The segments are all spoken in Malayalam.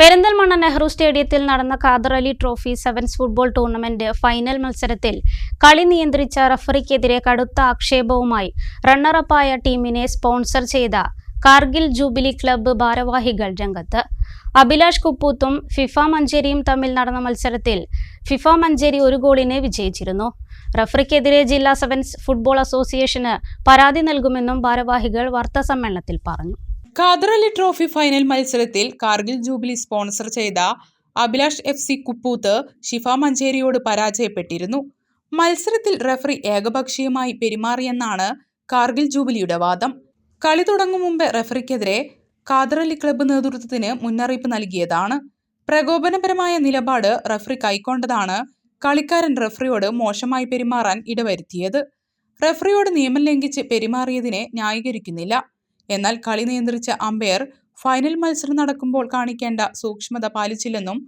പെരിന്തൽമണ്ണ നെഹ്റു സ്റ്റേഡിയത്തിൽ നടന്ന Ali trophy sevens football tournament final മത്സരത്തിൽ കളി നിയന്ത്രിച്ച റഫറിക്കെതിരെ കടുത്ത ആക്ഷേപവുമായി റണ്ണറപ്പായ ടീമിനെ സ്പോൺസർ ചെയ്ത കാർഗിൽ ജൂബിലി ക്ലബ്ബ് ഭാരവാഹികൾ രംഗത്ത്. അഭിലാഷ് കുപ്പൂത്തും ഫിഫ മഞ്ചേരിയും തമ്മിൽ നടന്ന മത്സരത്തിൽ ഫിഫ മഞ്ചേരി ഒരു ഗോളിന് വിജയിച്ചിരുന്നു. റഫറിക്കെതിരെ ജില്ലാ സെവൻസ് ഫുട്ബോൾ അസോസിയേഷന് പരാതി നൽകുമെന്നും ഭാരവാഹികൾ വാർത്താസമ്മേളനത്തിൽ പറഞ്ഞു. ഖാദർ അലി ട്രോഫി ഫൈനൽ മത്സരത്തിൽ കാർഗിൽ ജൂബിലി സ്പോൺസർ ചെയ്ത അഭിലാഷ് എഫ് സി കുപ്പൂത്ത് ഷിഫ മഞ്ചേരിയോട് പരാജയപ്പെട്ടിരുന്നു. മത്സരത്തിൽ റഫറി ഏകപക്ഷീയമായി പെരുമാറിയെന്നാണ് കാർഗിൽ ജൂബിലിയുടെ വാദം. കളി തുടങ്ങും മുമ്പ് റഫറിക്കെതിരെ ഖാദറലി ക്ലബ്ബ് നേതൃത്വത്തിന് മുന്നറിയിപ്പ് നൽകിയതാണ്. പ്രകോപനപരമായ നിലപാട് റഫറി കൈക്കൊണ്ടതാണ് കളിക്കാരൻ റഫറിയോട് മോശമായി പെരുമാറാൻ ഇടവരുത്തിയത്. റഫറിയോട് നിയമം ലംഘിച്ച് പെരുമാറിയതിനെ ന്യായീകരിക്കുന്നില്ല. എന്നാൽ കളി നിയന്ത്രിച്ച അമ്പയർ ഫൈനൽ മത്സരം നടക്കുമ്പോൾ കാണിക്കേണ്ട സൂക്ഷ്മത പാലിച്ചില്ലെന്നും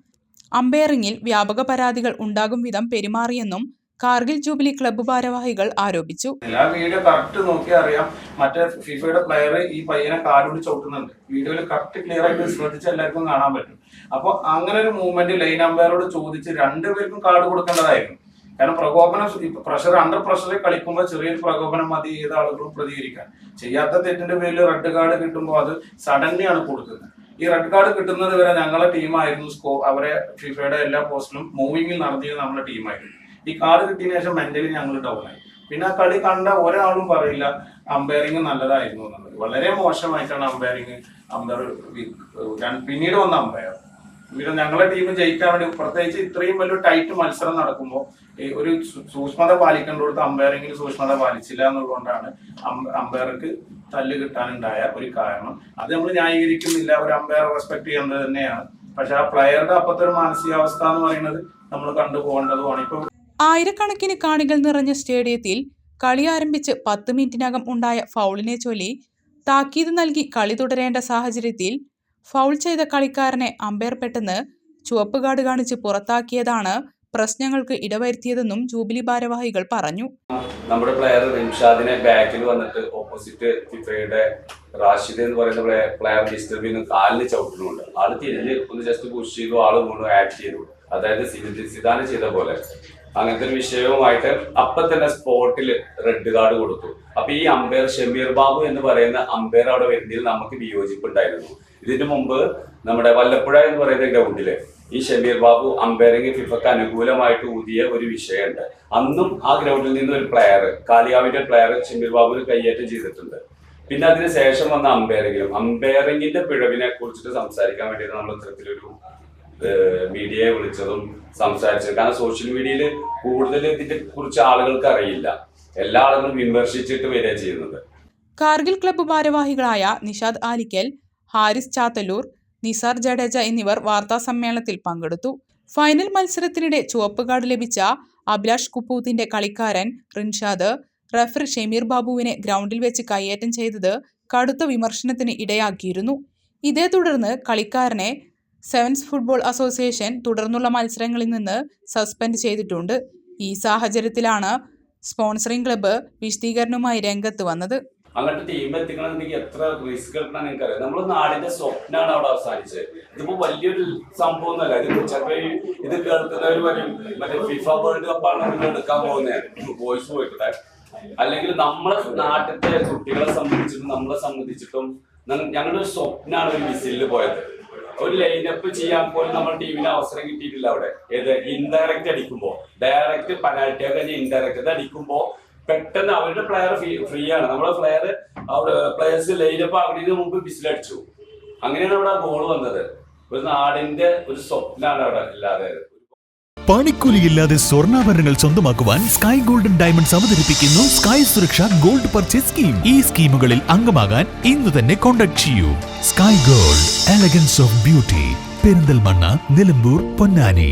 അമ്പയറിംഗിൽ വ്യാപക പരാതികൾ ഉണ്ടാകും വിധം പെരുമാറിയെന്നും കാർഗിൽ ജൂബിലി ക്ലബ്ബ് ഭാരവാഹികൾ ആരോപിച്ചു. എല്ലാ വീഡിയോ കറക്റ്റ് നോക്കി അറിയാം. മറ്റേ ഫിഫയുടെ പ്ലെയർ ഈ പയ്യനെ കാലുകൊണ്ട് ചവിട്ടുന്നുണ്ട്. വീഡിയോയിൽ കറക്റ്റ് ക്ലിയർ ആയിട്ട് ശ്രദ്ധിച്ച് എല്ലാവർക്കും കാണാൻ പറ്റും. അപ്പോൾ അങ്ങനെ ഒരു മൂവ്മെന്റ് ലൈൻ അമ്പയറോട് ചോദിച്ച് രണ്ടുപേർക്കും കാർഡ് കൊടുക്കേണ്ടതായിരുന്നു. കാരണം പ്രകോപനം പ്രഷർ അണ്ടർ പ്രഷറിൽ കളിക്കുമ്പോൾ ചെറിയൊരു പ്രകോപനം മതി ഏത് ആളുകളും പ്രതികരിക്കാൻ ചെയ്യാത്ത തെറ്റിന്റെ പേരിൽ റെഡ് കാർഡ് കിട്ടുമ്പോൾ അത് സഡൻലി ആണ് കൊടുക്കുന്നത് ഈ റെഡ് കാർഡ് കിട്ടുന്നത് വരെ ഞങ്ങളെ ടീമായിരുന്നു സ്കോ അവരെ ഫിഫയുടെ എല്ലാ പോസ്റ്റിലും മൂവിങ്ങിൽ നടത്തിയത് നമ്മുടെ ടീമായിരുന്നു ഈ കാർഡ് കിട്ടിയതിനു ശേഷം മെന്റലി ഞങ്ങൾ ഡൗൺ ആയി പിന്നെ ആ കളി കണ്ട ഒരാളും പറയില്ല അമ്പയറിംഗ് നല്ലതായിരുന്നു എന്നുള്ളത് വളരെ മോശമായിട്ടാണ് അമ്പയറിംഗ് അമ്പയർ പിന്നീട് വന്ന അമ്പയർ പിന്നെ ഞങ്ങളെ ടീം ജയിക്കാൻ വേണ്ടി പ്രത്യേകിച്ച് ഇത്രയും വലിയ ടൈറ്റ് മത്സരം നടക്കുമ്പോൾ ഒരു സൂക്ഷ്മത പാലിക്കേണ്ടടുത്ത് അമ്പയറിംഗിൽ സൂക്ഷ്മത പാലിച്ചില്ല എന്നുള്ളതുകൊണ്ടാണ് അമ്പയർക്ക് തല്ല് കിട്ടാനുണ്ടായ ഒരു കാരണം. അത് നമ്മൾ ന്യായീകരിക്കുന്നില്ല ഒരു അമ്പയർ റെസ്പെക്ട് ചെയ്യേണ്ടത് തന്നെയാണ്. പക്ഷെ ആ പ്ലെയറുടെ അപ്പത്തെ ഒരു മാനസികാവസ്ഥ എന്ന് പറയുന്നത് നമ്മൾ കണ്ടുപോകേണ്ടതുമാണ് ഇപ്പൊ ആയിരക്കണക്കിന് കാണികൾ നിറഞ്ഞ സ്റ്റേഡിയത്തിൽ കളി ആരംഭിച്ച് പത്ത് മിനിറ്റിനകം ഉണ്ടായ ഫൗളിനെ ചൊല്ലി താക്കീത് നൽകി കളി തുടരേണ്ട സാഹചര്യത്തിൽ ഫൗൾ ചെയ്ത കളിക്കാരനെ അമ്പയർ പെട്ടെന്ന് ചുവപ്പ് കാർഡ് കാണിച്ച് പുറത്താക്കിയതാണ് പ്രശ്നങ്ങൾക്ക് ഇടവരുത്തിയതെന്നും ജൂബിലി ഭാരവാഹികൾ പറഞ്ഞു. നമ്മുടെ പ്ലെയർ റിംഷാദിനെ ബാക്കിൽ വന്നിട്ട് ഓപ്പോസിറ്റ് ഫിഫയുടെ റാഷിദ് എന്ന് പറയുന്ന പ്ലെയർ ഡിസ്റ്റർബ് ചെയ്യുന്ന. കാലിന് ചവിട്ടുന്നുണ്ട്. ആൾ തിരിഞ്ഞ് ഒന്ന് ജസ്റ്റ് പുഷ് ചെയ്തു ആൾ വീണു ആക്ട് ചെയ്തു. അതായത് സിദ- സിദാന് ചെയ്ത പോലെ. അങ്ങനത്തെ ഒരു വിഷയവുമായിട്ട് അപ്പൊ തന്നെ സ്പോട്ടിൽ റെഡ് കാർഡ് കൊടുത്തു. അപ്പൊ ഈ അമ്പയർ ഷമീർ ബാബു എന്ന് പറയുന്ന അമ്പയർ അവിടെ വരുന്നതിൽ നമുക്ക് വിയോജിപ്പ് ഉണ്ടായിരുന്നു ഇതിനു മുമ്പ് നമ്മുടെ വല്ലപ്പുഴ എന്ന് പറയുന്ന ഗ്രൗണ്ടിൽ ഈ ഷമീർ ബാബു അമ്പയറിംഗ് ഫിഫക്ക് അനുകൂലമായിട്ട് ഊതിയ ഒരു വിഷയമുണ്ട്. അന്നും ആ ഗ്രൗണ്ടിൽ നിന്ന് ഒരു പ്ലെയർ കാലിയാവിന്റെ പ്ലെയർ ഷമീർ ബാബുവിന് കൈയേറ്റം ചെയ്തിട്ടുണ്ട്. പിന്നെ അതിന് ശേഷം വന്ന അമ്പയറിംഗിലും അമ്പയറിംഗിന്റെ പിഴവിനെ കുറിച്ചിട്ട് സംസാരിക്കാൻ വേണ്ടിയിട്ട് നമ്മൾ ഇത്തരത്തിലൊരു മീഡിയയെ വിളിച്ചതും സംസാരിച്ചത്. കാരണം സോഷ്യൽ മീഡിയയിൽ കൂടുതൽ ഇതിനെ കുറിച്ച് ആളുകൾക്ക് അറിയില്ല. എല്ലാ ആളുകളും വിമർശിച്ചിട്ട് വരിക ചെയ്യുന്നത്. കാർഗിൽ ക്ലബ്ബ് ഭാരവാഹികളായ നിഷാദ് ആലിക്കൽ ഹാരിസ് ചാത്തല്ലൂർ നിസാർ ജഡേജ എന്നിവർ വാർത്താ സമ്മേളനത്തിൽ പങ്കെടുത്തു. ഫൈനൽ മത്സരത്തിനിടെ ചുവപ്പ് കാർഡ് ലഭിച്ച അഭിലാഷ് കുപ്പൂത്തിന്റെ കളിക്കാരൻ റിൻഷാദ് റഫറി ഷമീർ ബാബുവിനെ ഗ്രൗണ്ടിൽ വെച്ച് കയ്യേറ്റം ചെയ്തത് കടുത്ത വിമർശനത്തിന് ഇടയാക്കിയിരുന്നു. ഇതേ തുടർന്ന് കളിക്കാരനെ സെവൻസ് ഫുട്ബോൾ അസോസിയേഷൻ തുടർന്നുള്ള മത്സരങ്ങളിൽ നിന്ന് സസ്പെൻഡ് ചെയ്തിട്ടുണ്ട്. ഈ സാഹചര്യത്തിലാണ് സ്പോൺസറിംഗ് ക്ലബ്ബ് വിശദീകരണവുമായി രംഗത്ത് വന്നത്. അങ്ങനത്തെ ടീം എത്തിക്കണമെന്നുണ്ടെങ്കിൽ എത്ര റിസ്ക് എടുക്കണം നമ്മുടെ നാടിന്റെ സ്വപ്നമാണ് അവിടെ അവസാനിച്ചത്. ഇതിപ്പോ വലിയൊരു സംഭവം ഒന്നല്ല ഇത് ചിലപ്പോ ഇത് കേൾക്കുന്നവർ പറയും മറ്റേ ഫിഫ വേൾഡ് കപ്പാണ് എടുക്കാൻ പോകുന്നത് വോയിസ് പോയിട്ടെ അല്ലെങ്കിൽ നമ്മളെ നാട്ടിലത്തെ കുട്ടികളെ സംബന്ധിച്ചിട്ടും നമ്മളെ സംബന്ധിച്ചിട്ടും ഞങ്ങളുടെ ഒരു സ്വപ്നമാണ് ഒരു വിസിലിൽ പോയത്. ഒരു ലൈനപ്പ് ചെയ്യാൻ പോലും നമ്മൾ ടീമിന് അവസരം കിട്ടിയിട്ടില്ല അവിടെ. ഏത്? ഇൻഡയറക്റ്റ് അടിക്കുമ്പോ. ഡയറക്റ്റ് പെനാൽറ്റി ഒക്കെ ഇൻഡയറക്റ്റ് അടിക്കുമ്പോ പെട്ടെന്ന് അവരുടെ പ്ലെയർ ഫ്രീ ആണ്. നമ്മുടെ പ്ലെയർ പ്ലെയേഴ്സ് ലൈനപ്പ് അവിടെ മുമ്പ് ബിസിലടിച്ചു അങ്ങനെയാണ് അവിടെ ഗോൾ വന്നത്. ഒരു നാടിന്റെ ഒരു സ്വപ്നമാണ് അവിടെ ഇല്ലാതെ പണിക്കൂലിയില്ലാതെ സ്വർണാഭരണങ്ങൾ സ്വന്തമാക്കുവാൻ സ്കൈ ഗോൾഡൻ ഡയമണ്ട്സ് അവതരിപ്പിക്കുന്നു sky Suraksha gold purchase scheme ഈ സ്കീമുകളിൽ അംഗമാകാൻ ഇന്ന് തന്നെ കോൺടാക്ട് ചെയ്യൂ. Sky gold elegance of beauty Perinthalmanna Nilambur Ponnani.